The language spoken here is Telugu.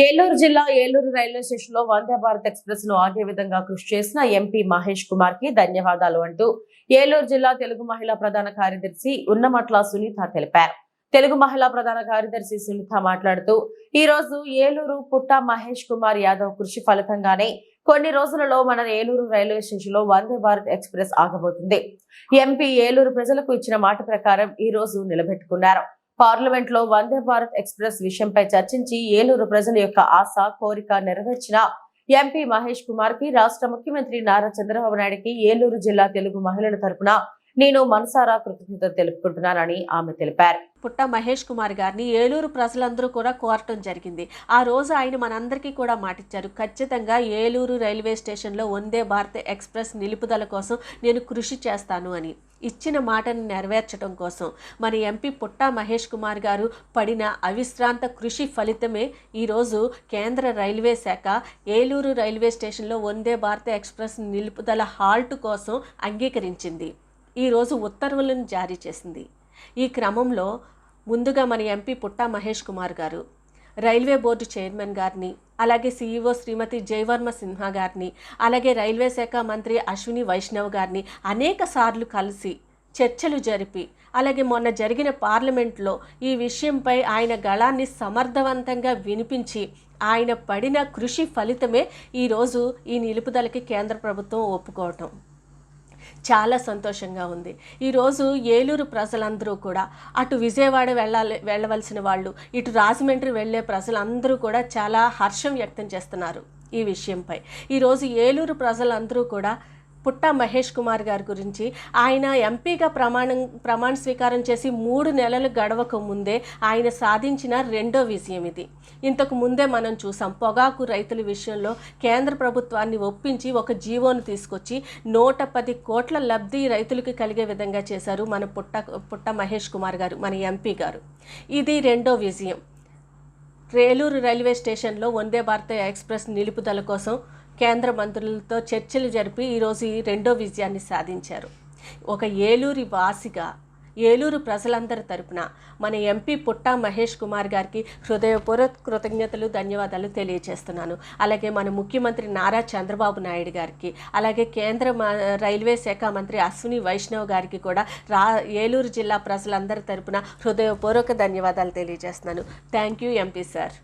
ఏలూరు జిల్లా ఏలూరు రైల్వే స్టేషన్లో వందే భారత్ ఎక్స్ప్రెస్ను ఆగే విధంగా కృషి చేసిన ఎంపీ మహేష్ కుమార్కి ధన్యవాదాలు అంటూ ఏలూరు జిల్లా తెలుగు మహిళా ప్రధాన కార్యదర్శి ఉన్నమట్ల సునీత తెలిపారు. తెలుగు మహిళా ప్రధాన కార్యదర్శి సునీత మాట్లాడుతూ ఈ రోజు ఏలూరు పుట్ట మహేష్ కుమార్ యాదవ్ కృషి ఫలితంగానే కొన్ని రోజులలో మన ఏలూరు రైల్వే స్టేషన్లో వందే భారత్ ఎక్స్ప్రెస్ ఆగబోతుంది. ఎంపీ ఏలూరు ప్రజలకు ఇచ్చిన మాట ప్రకారం ఈ రోజు నిలబెట్టుకున్నారు. పార్లమెంట్లో వందే భారత్ ఎక్స్ప్రెస్ విషయంపై చర్చించి ఏలూరు ప్రజల యొక్క ఆశ కోరిక నెరవేర్చిన ఎంపీ మహేష్ కుమార్కి రాష్ట్ర ముఖ్యమంత్రి నారా చంద్రబాబు నాయుడుకి ఏలూరు జిల్లా తెలుగు మహిళల తరపున నేను మనసారా కృతజ్ఞత తెలుపుకుంటున్నానని ఆమె తెలిపారు. పుట్ట మహేష్ కుమార్ గారిని ఏలూరు ప్రజలందరూ కూడా కోరటం జరిగింది. ఆ రోజు ఆయన మనందరికీ కూడా మాటిచ్చారు. ఖచ్చితంగా ఏలూరు రైల్వే స్టేషన్లో వందే భారత్ ఎక్స్ప్రెస్ నిలుపుదల కోసం నేను కృషి చేస్తాను అని ఇచ్చిన మాటను నెరవేర్చడం కోసం. మన ఎంపీ పుట్ట మహేష్ కుమార్ గారు పడిన అవిశ్రాంత కృషి ఫలితమే ఈరోజు కేంద్ర రైల్వే శాఖ ఏలూరు రైల్వే స్టేషన్లో వందే భారత ఎక్స్ప్రెస్ నిలుపుదల హాల్ట్ కోసం అంగీకరించింది. ఈరోజు ఉత్తర్వులను జారీ చేసింది. ఈ క్రమంలో ముందుగా మన ఎంపీ పుట్టా మహేష్ కుమార్ గారు రైల్వే బోర్డు చైర్మన్ గారిని అలాగే సీఈఓ శ్రీమతి జయవర్మ సిన్హా గారిని అలాగే రైల్వే శాఖ మంత్రి అశ్విని వైష్ణవ్ గారిని అనేక సార్లు కలిసి చర్చలు జరిపి అలాగే మొన్న జరిగిన పార్లమెంట్లో ఈ విషయంపై ఆయన గళాన్ని సమర్థవంతంగా వినిపించి ఆయన పడిన కృషి ఫలితమే ఈరోజు ఈ నిలుపుదలకి కేంద్ర ప్రభుత్వం ఒప్పుకోవటం. చాలా సంతోషంగా ఉంది. ఈరోజు ఏలూరు ప్రజలందరూ కూడా అటు విజయవాడ వెళ్ళాలి వెళ్ళవలసిన వాళ్ళు ఇటు రాజమండ్రి వెళ్ళే ప్రజలందరూ కూడా చాలా హర్షం వ్యక్తం చేస్తున్నారు ఈ విషయంపై. ఈరోజు ఏలూరు ప్రజలందరూ కూడా పుట్ట మహేష్ కుమార్ గారి గురించి. ఆయన ఎంపీగా ప్రమాణం ప్రమాణ స్వీకారం చేసి మూడు నెలలు గడవక ముందే ఆయన సాధించిన రెండో విజయం ఇది. ఇంతకు ముందే మనం చూసాం పొగాకు రైతుల విషయంలో కేంద్ర ప్రభుత్వాన్ని ఒప్పించి ఒక జీవోను తీసుకొచ్చి నూట పది కోట్ల లబ్ధి రైతులకు కలిగే విధంగా చేశారు మన పుట్ట పుట్ట మహేష్ కుమార్ గారు మన ఎంపీ గారు. ఇది రెండో విజయం. రేలూరు రైల్వే స్టేషన్లో వందే భారత ఎక్స్ప్రెస్ నిలుపుదల కోసం కేంద్ర మంత్రులతో చర్చలు జరిపి ఈరోజు ఈ రెండో విజయాన్ని సాధించారు. ఒక ఏలూరి వాసిగా ఏలూరు ప్రజలందరి తరపున మన ఎంపీ పుట్టా మహేష్ కుమార్ గారికి హృదయపూర్వక కృతజ్ఞతలు ధన్యవాదాలు తెలియజేస్తున్నాను. అలాగే మన ముఖ్యమంత్రి నారా చంద్రబాబు నాయుడు గారికి అలాగే కేంద్ర మ- రైల్వే శాఖ మంత్రి అశ్విని వైష్ణవ్ గారికి కూడా రా ఏలూరు జిల్లా ప్రజలందరి తరపున హృదయపూర్వక ధన్యవాదాలు తెలియజేస్తున్నాను. Thank you MP sir.